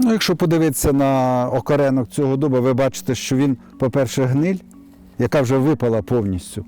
Ну, якщо подивитися на окоренок цього дуба, ви бачите, що він, по-перше, гниль, яка вже випала повністю.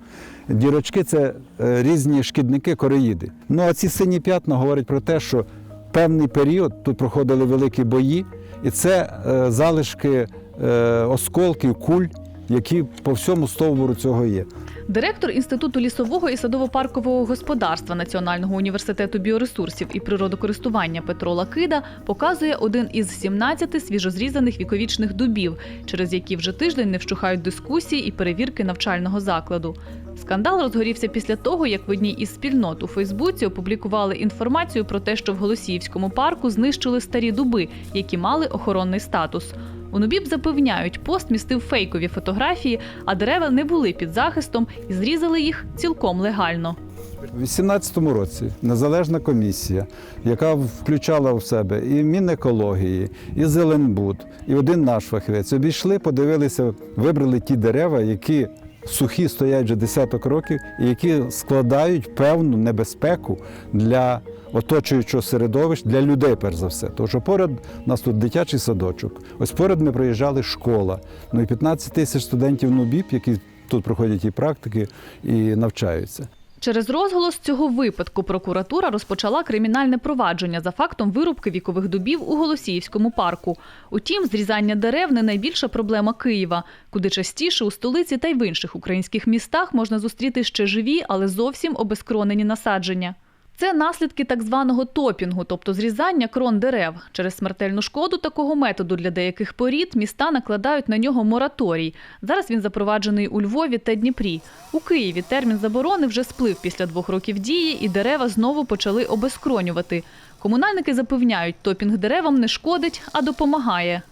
Дірочки це е, різні шкідники, кореїди. Ну а ці сині п'ятна говорять про те, що певний період тут проходили великі бої, і це е, залишки е, осколків, куль, які по всьому стовбуру цього є. Директор Інституту лісового і садово-паркового господарства Національного університету біоресурсів і природокористування Петро Лакида показує один із 17 свіжозрізаних віковічних дубів, через які вже тиждень не вщухають дискусії і перевірки навчального закладу. Скандал розгорівся після того, як в одній із спільнот у Фейсбуці опублікували інформацію про те, що в Голосіївському парку знищили старі дуби, які мали охоронний статус. У Нубіб запевняють, пост містив фейкові фотографії, а дерева не були під захистом і зрізали їх цілком легально. У 2018 році незалежна комісія, яка включала в себе і Мінекології, і Зеленбуд, і один наш фахівець, обійшли, подивилися, вибрали ті дерева, які сухі стоять вже десяток років, і які складають певну небезпеку для оточуючого середовища, для людей, перш за все. Тому що поряд у нас тут дитячий садочок. Ось поряд ми проїжджали школа. Ну і 15 тисяч студентів НУБІП, які тут проходять і практики, і навчаються. Через розголос цього випадку прокуратура розпочала кримінальне провадження за фактом вирубки вікових дубів у Голосіївському парку. Утім, зрізання дерев не найбільша проблема Києва, куди частіше у столиці та й в інших українських містах можна зустріти ще живі, але зовсім обезкронені насадження. Це наслідки так званого топінгу, тобто зрізання крон дерев. Через смертельну шкоду такого методу для деяких порід міста накладають на нього мораторій. Зараз він запроваджений у Львові та Дніпрі. У Києві термін заборони вже сплив після двох років дії, і дерева знову почали обезкронювати. Комунальники запевняють, топінг деревам не шкодить, а допомагає.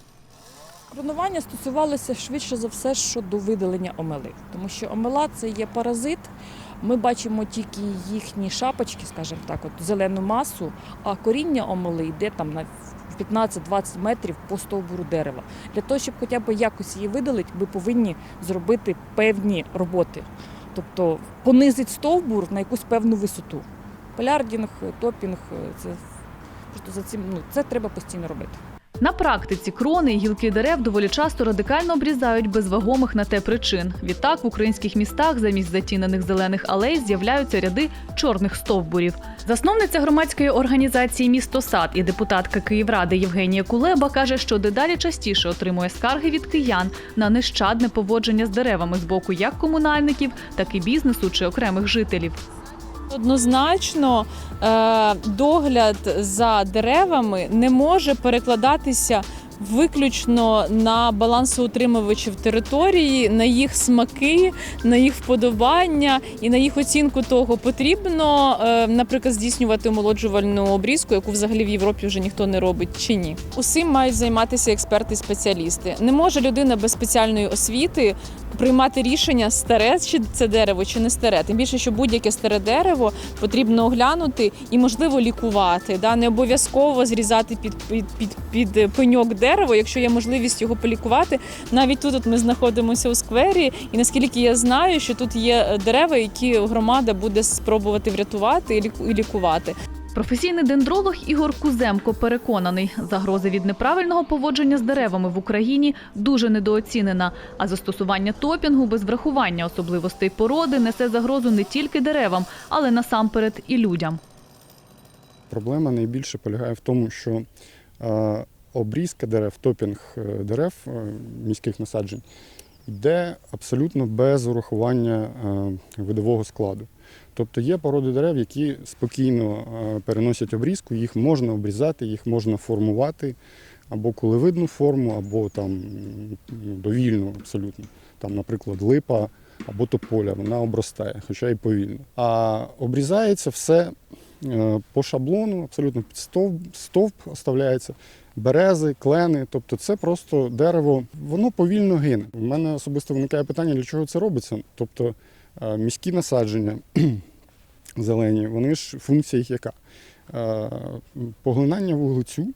Кронування стосувалося швидше за все щодо видалення омели, тому що омела це є паразит. Ми бачимо тільки їхні шапочки, скажімо так, от зелену масу, а коріння омели йде там на 15-20 метрів по стовбуру дерева. Для того, щоб хоча б якось її видалити, ми повинні зробити певні роботи. Тобто понизити стовбур на якусь певну висоту. Полярдінг, топінг це просто за цим ну, це треба постійно робити. На практиці крони і гілки дерев доволі часто радикально обрізають без вагомих на те причин. Відтак в українських містах замість затінених зелених алей з'являються ряди чорних стовбурів. Засновниця громадської організації Місто Сад і депутатка Київради Євгенія Кулеба каже, що дедалі частіше отримує скарги від киян на нещадне поводження з деревами з боку як комунальників, так і бізнесу чи окремих жителів. Однозначно, е, догляд за деревами не може перекладатися виключно на балансоутримувачів території, на їх смаки, на їх вподобання і на їх оцінку того, потрібно, е, наприклад, здійснювати омолоджувальну обрізку, яку взагалі в Європі вже ніхто не робить чи ні. Усім мають займатися експерти-спеціалісти. Не може людина без спеціальної освіти приймати рішення, старе чи це дерево, чи не старе. Тим більше, що будь-яке старе дерево потрібно оглянути і, можливо, лікувати. Да? Не обов'язково зрізати під, під, під, під пеньок дерево, якщо є можливість його полікувати. Навіть тут от ми знаходимося у сквері, і наскільки я знаю, що тут є дерева, які громада буде спробувати врятувати і лікувати. Професійний дендролог Ігор Куземко переконаний, загрози від неправильного поводження з деревами в Україні дуже недооцінена. А застосування топінгу без врахування особливостей породи несе загрозу не тільки деревам, але насамперед і людям. Проблема найбільше полягає в тому, що е, обрізка дерев, топінг е, дерев е, міських насаджень йде абсолютно без урахування е, видового складу. Тобто є породи дерев, які спокійно переносять обрізку, їх можна обрізати, їх можна формувати або коливидну форму, або там м, довільну абсолютно. Там, наприклад, липа або тополя, вона обростає, хоча й повільно. А обрізається все по шаблону, абсолютно під стовп, стовп оставляється, берези, клени. Тобто це просто дерево, воно повільно гине. У мене особисто виникає питання, для чого це робиться. Тобто е, міські насадження зелені, вони ж функція їх яка? Е, Поглинання вуглецю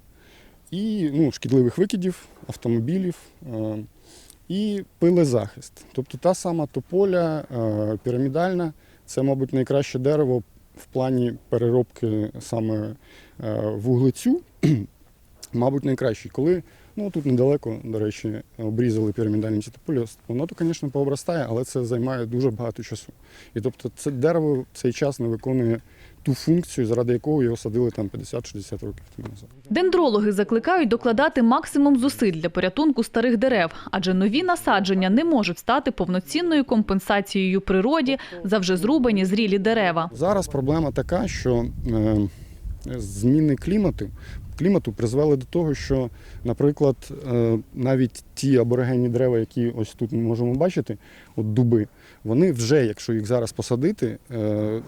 і ну, шкідливих викидів, автомобілів. е, і пилезахист. Тобто та сама тополя е, пірамідальна, це, мабуть, найкраще дерево в плані переробки саме е, вуглецю. мабуть, найкращий. Коли ну тут недалеко, до речі, обрізали пірамідальні тополі, воно то, звісно, пообростає, але це займає дуже багато часу. І тобто це дерево в цей час не виконує ту функцію, заради якого його садили там 50-60 років тому назад. Дендрологи закликають докладати максимум зусиль для порятунку старих дерев, адже нові насадження не можуть стати повноцінною компенсацією природі за вже зрубані зрілі дерева. Зараз проблема така, що е, зміни клімату, клімату призвели до того, що, наприклад, е, навіть ті аборигенні дерева, які ось тут ми можемо бачити, от дуби, вони вже, якщо їх зараз посадити, е,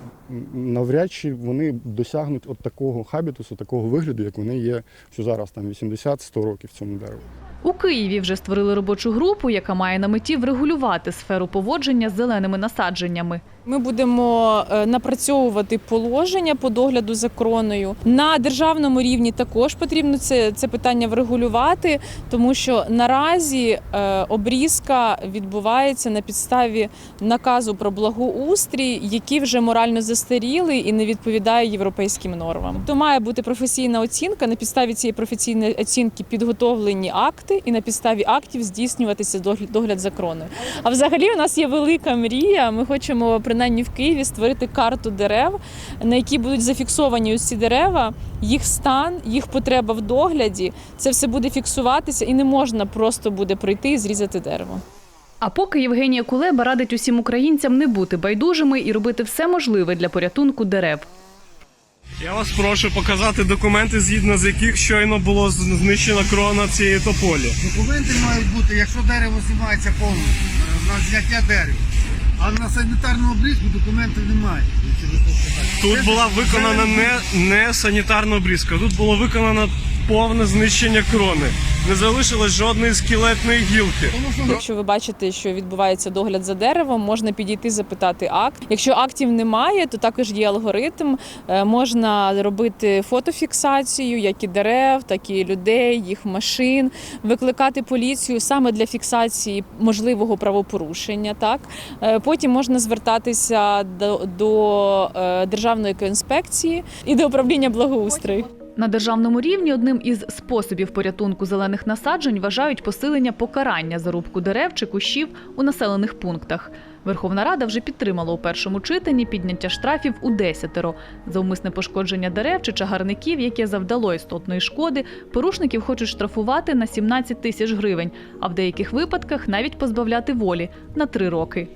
навряд чи вони досягнуть от такого хабітусу, такого вигляду, як вони є що зараз, там 80-100 років цьому дереву. У Києві вже створили робочу групу, яка має на меті врегулювати сферу поводження з зеленими насадженнями. Ми будемо е, напрацьовувати положення по догляду за кроною. На державному рівні також потрібно це, це питання врегулювати, тому що наразі е, обрізка відбувається на підставі наказу про благоустрій, який вже морально застарілий і не відповідає європейським нормам. То має бути професійна оцінка. На підставі цієї професійної оцінки підготовлені акти, і на підставі актів здійснюватися догляд, за кроною. А взагалі у нас є велика мрія. Ми хочемо принаймні в Києві створити карту дерев, на якій будуть зафіксовані ці дерева, їх стан, їх потреба в догляді. Це все буде фіксуватися, і не можна просто буде пройти і зрізати дерево. А поки Євгенія Кулеба радить усім українцям не бути байдужими і робити все можливе для порятунку дерев. Я вас прошу показати документи, згідно з яких щойно було з- знищена крона цієї тополі. Документи мають бути, якщо дерево знімається повністю на зняття дерева. А на санітарну обрізку документів немає. Тут була виконана не, не санітарна обрізка, тут було виконано повне знищення крони. Не залишилось жодної скелетної гілки. Якщо ви бачите, що відбувається догляд за деревом, можна підійти запитати акт. Якщо актів немає, то також є алгоритм. Е, Можна робити фотофіксацію, як і дерев, так і людей, їх машин, викликати поліцію саме для фіксації можливого правопорушення. Так Е, потім можна звертатися до, до е, державної екоінспекції і до управління благоустрою. На державному рівні одним із способів порятунку зелених насаджень вважають посилення покарання за рубку дерев чи кущів у населених пунктах. Верховна Рада вже підтримала у першому читанні підняття штрафів у десятеро. За умисне пошкодження дерев чи чагарників, яке завдало істотної шкоди, порушників хочуть штрафувати на 17 тисяч гривень, а в деяких випадках навіть позбавляти волі на три роки.